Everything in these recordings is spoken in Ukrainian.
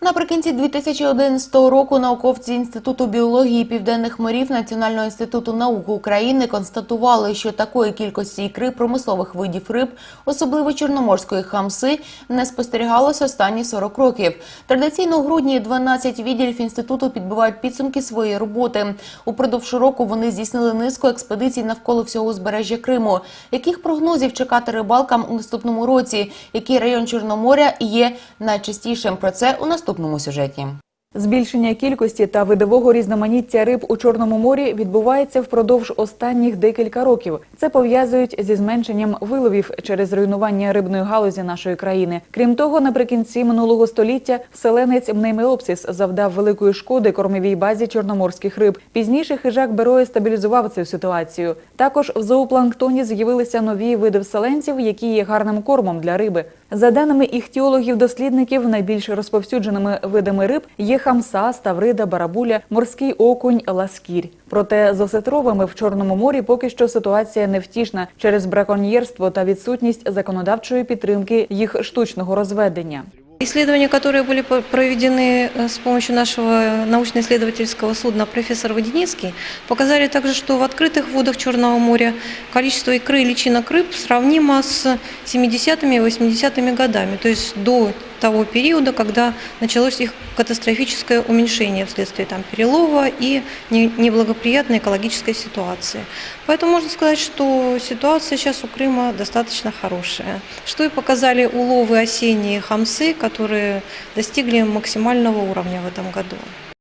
Наприкінці 2011 року науковці Інституту біології південних морів Національного інституту наук України констатували, що такої кількості ікри промислових видів риб, особливо чорноморської хамси, не спостерігалося останні 40 років. Традиційно у грудні 12 відділів інституту підбивають підсумки своєї роботи. Упродовж року вони здійснили низку експедицій навколо всього узбережжя Криму. Яких прогнозів чекати рибалкам у наступному році? Який район Чорноморя є найчастішим? Про це у наступному сюжеті. Збільшення кількості та видового різноманіття риб у Чорному морі відбувається впродовж останніх декілька років. Це пов'язують зі зменшенням виловів через руйнування рибної галузі нашої країни. Крім того, наприкінці минулого століття вселенець Мнемеопсис завдав великої шкоди кормовій базі чорноморських риб. Пізніше хижак Берої стабілізував цю ситуацію. Також в зоопланктоні з'явилися нові види вселенців, які є гарним кормом для риби. За даними іхтіологів-дослідників, найбільш розповсюдженими видами риб є хамса, ставрида, барабуля, морський окунь, ласкірь. Проте з осетровими в Чорному морі поки що ситуація невтішна через браконьєрство та відсутність законодавчої підтримки їх штучного розведення. Исследования, которые были по- проведены э, с помощью нашего научно-исследовательского судна «Профессор Водяницкий», показали также, что в открытых водах Черного моря количество икры и личинок рыб сравнимо с 70-ми и 80-ми годами, то есть до того периода, когда началось их катастрофическое уменьшение вследствие там, перелова и не- неблагоприятной экологической ситуации. Поэтому можно сказать, что ситуация сейчас у Крыма достаточно хорошая. Что и показали уловы осенние хамсы, которые достигли максимального уровня в этом году.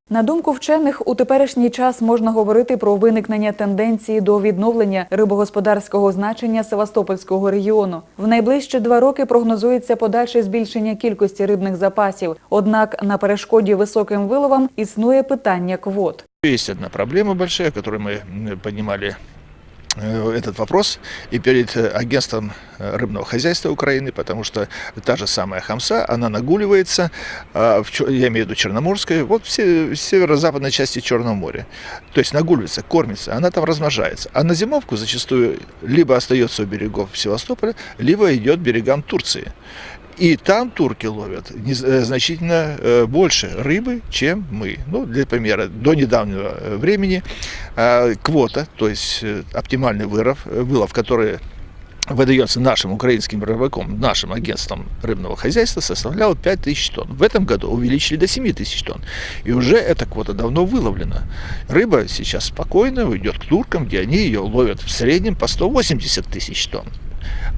На думку вчених, у теперішній час можна говорити про виникнення тенденції до відновлення рибогосподарського значення Севастопольського регіону. В найближчі два роки прогнозується подальше збільшення кількості рибних запасів. Однак на перешкоді високим виловам існує питання квот. Є одна проблема большая, яку ми піднімали этот вопрос и перед э, агентством э, рыбного хозяйства Украины, потому что та же самая хамса, она нагуливается, а, я имею в виду Черноморская, вот в се- в северо-западной части Черного моря. То есть нагуливается, кормится, она там размножается. А на зимовку зачастую либо остается у берегов Севастополя, либо идет берегам Турции. И там турки ловят э, значительно э, больше рыбы, чем мы. Ну, для примера, до недавнего э, времени э, квота, то есть э, оптимальный выров, э, вылов, который выдается нашим украинским рыбаком, нашим агентством рыбного хозяйства, составлял 5 тысяч тонн. В этом году увеличили до 7 тысяч тонн. И уже эта квота давно выловлена. Рыба сейчас спокойно уйдет к туркам, где они ее ловят в среднем по 180 тысяч тонн.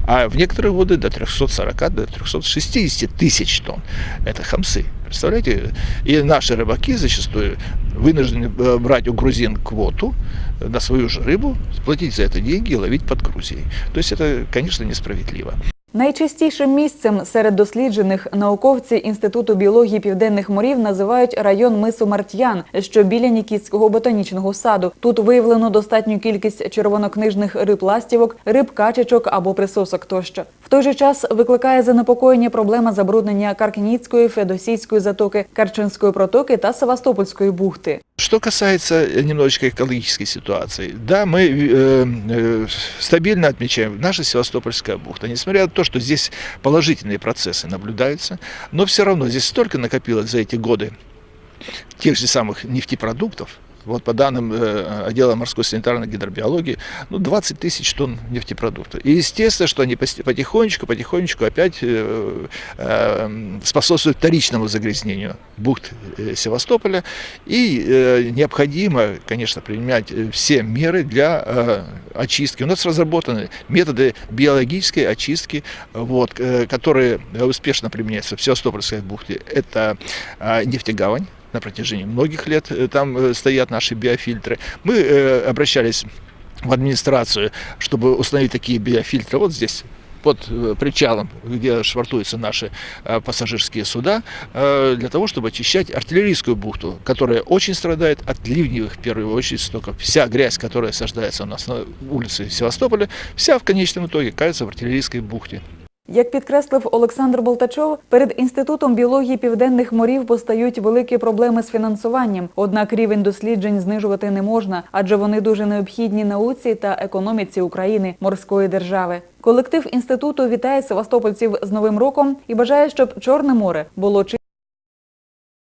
А в некоторые годы до 340, до 360 тысяч тонн. Это хамсы. Представляете? И наши рыбаки зачастую вынуждены э, брать у грузин квоту на свою же рыбу, платить за это деньги и ловить под Грузией. То есть это, конечно, несправедливо. Найчастішим місцем серед досліджених науковці Інституту біології південних морів називають район мису Мартьян, що біля Нікітського ботанічного саду. Тут виявлено достатню кількість червонокнижних риб ластівок, риб качечок або присосок тощо. В той же час викликає занепокоєння проблема забруднення Каркніцької, Феодосійської затоки, Карчинської протоки та Севастопольської бухти. Что касается э, немножечко экологической ситуации, да, мы э, э, стабильно отмечаем наша Севастопольская бухта, несмотря на то, что здесь положительные процессы наблюдаются, но все равно здесь столько накопилось за эти годы тех же самых нефтепродуктов, вот по данным э, отдела морской санитарной гидробиологии, ну, 20 тысяч тонн нефтепродуктов. И естественно, что они потихонечку, потихонечку опять э, э, способствуют вторичному загрязнению бухт Севастополя. И необходимо, конечно, принимать э, все меры для очистки. У нас разработаны методы биологической очистки, вот, которые успешно применяются в Севастопольской бухте. Это нефтегавань, на протяжении многих лет э, там э, стоят наши биофильтры. Мы э, обращались в администрацию, чтобы установить такие биофильтры вот здесь под причалом, где швартуются наши пассажирские суда, для того, чтобы очищать артиллерийскую бухту, которая очень страдает от ливневых, в первую очередь, стоков. Вся грязь, которая осаждается у нас на улице Севастополя, вся в конечном итоге кается в артиллерийской бухте. Як підкреслив Олександр Болтачов, перед інститутом біології південних морів постають великі проблеми з фінансуванням. Однак рівень досліджень знижувати не можна, адже вони дуже необхідні науці та економіці України, морської держави. Колектив інституту вітає севастопольців з новим роком і бажає, щоб Чорне море було чи.